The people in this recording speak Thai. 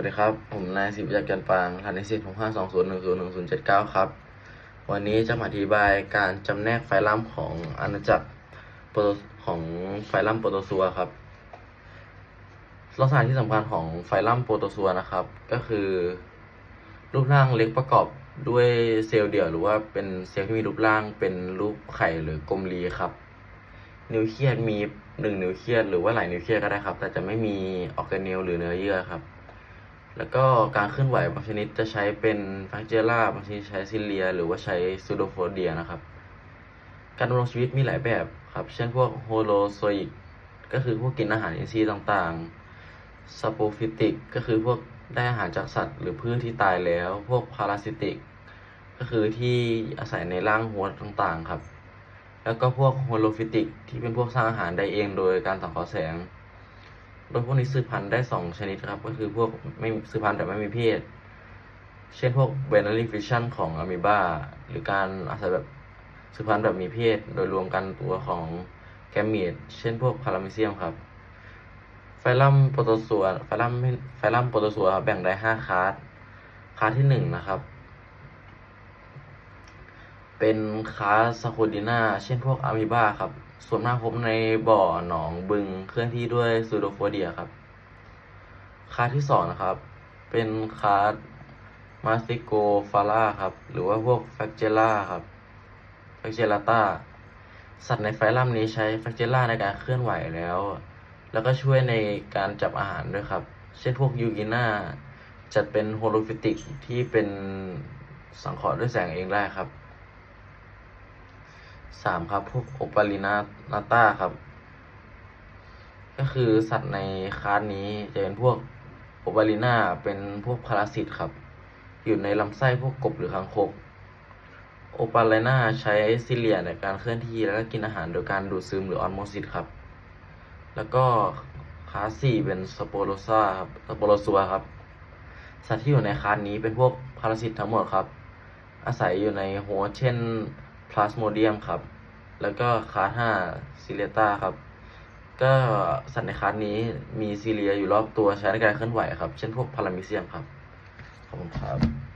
วัสดีครับ ผมนายสิบยักษ์จันปางรหัสนิสิตของห้าสองศูนย์หนึ่งศูนย์หนึ่งศูนย์เจ็ดเก้าครับ วันนี้จะมาอธิบายการจำแนกไฟลัมของอาณาจักรโปรโตของไฟลัมโปรโตซัวครับลักษณะที่สำคัญของไฟลัมโปรโตซัวนะครับ ก็คือ รูปร่างเล็กประกอบด้วยเซลล์เดี่ยว หรือว่าเป็นเซลล์ที่มีรูปร่างเป็นรูปไข่หรือกลมรีครับ นิวเคลียสมีหนึ่งนิวเคลียสหรือว่าหลายนิวเคลียสก็ได้ครับ แต่จะไม่มีออร์แกเนลหรือเนื้อเยื่อครับ แล้วก็การเคลื่อนไหวบางชนิดจะใช้เป็นฟักเจล่าบางชนิดใช้ซิเลีย หรือว่าใช้ซูโดโฟเดียนะครับ การดำรงชีวิตมีหลายแบบครับ เช่นพวกโฮโลโซอิกก็คือพวกกินอาหารอินทรีย์ต่างๆสโปฟิติกก็คือพวกได้อาหารจากสัตว์ หรือพืชที่ตายแล้ว พวกพาราซิติก ก็คือที่อาศัยในร่างหัวต่างๆครับ แล้วก็พวกโฮโลฟิติกที่เป็นพวกสร้างอาหารได้เองโดยการสังเคราะห์แสง โดยพวกนี้สืบพันธุ์ได้สองชนิดครับ ก็คือพวกไม่สืบพันธุ์แต่ไม่มีเพศ เช่นพวก binary fission ของอะมีบาหรือการอาศัยแบบสืบพันธุ์แบบมีเพศ โดยรวมกันตัวของแกมมีดเช่นพวกพารามิเซียมครับ ไฟลัมโปรโตซัวไฟลัมไฟลัมโปรโตซัวแบ่งได้ห้าคลาสคลาสที่หนึ่งนะครับ เป็นคลาสซาโคดิน่าเช่นพวกอะมีบาครับ ส่วนมากพบในบ่อหนองบึงเคลื่อนที่ด้วยซูโดโฟเดียครับ คาที่สองนะครับ เป็นคาสมาสติโกฟาร่าครับ หรือว่าพวกแฟกเจล่าครับแฟกเจลาตาสัตว์ในไฟลัมนี้ใช้แฟกเจล่าในการเคลื่อนไหวแล้ว แล้วก็ช่วยในการจับอาหารด้วยครับ เช่นพวกยูกิน่าจัดเป็นโฮโลฟิติกที่เป็นสังเคราะห์ด้วยแสงเองได้ครับ สามครับ พวกโอปาลินานาต้าครับ ก็คือสัตว์ในคลาสนี้จะเป็นพวกโอปาลินาเป็นพวกพาราสิตครับ อยู่ในลำไส้พวกกบหรือคางคก โอปาลินาใช้ซิเลียในการเคลื่อนที่แล้วก็กินอาหารโดยการดูดซึมหรือออนโมซิสครับ แล้วก็คลาสสี่เป็นสโปโรซาครับสโปโรซัวครับ สัตว์ที่อยู่ในคลาสนี้เป็นพวกพาราสิตทั้งหมดครับ อาศัยอยู่ในโฮสเช่นาสโมเดียมครับ แล้วก็คลาสห้าซิเลต้าครับ ก็สัตว์ในคลาสนี้มีซีเลียอยู่รอบตัวใช้ในการเคลื่อนไหวครับ เช่นพวกพารามิเซียมครับ ขอบคุณครับ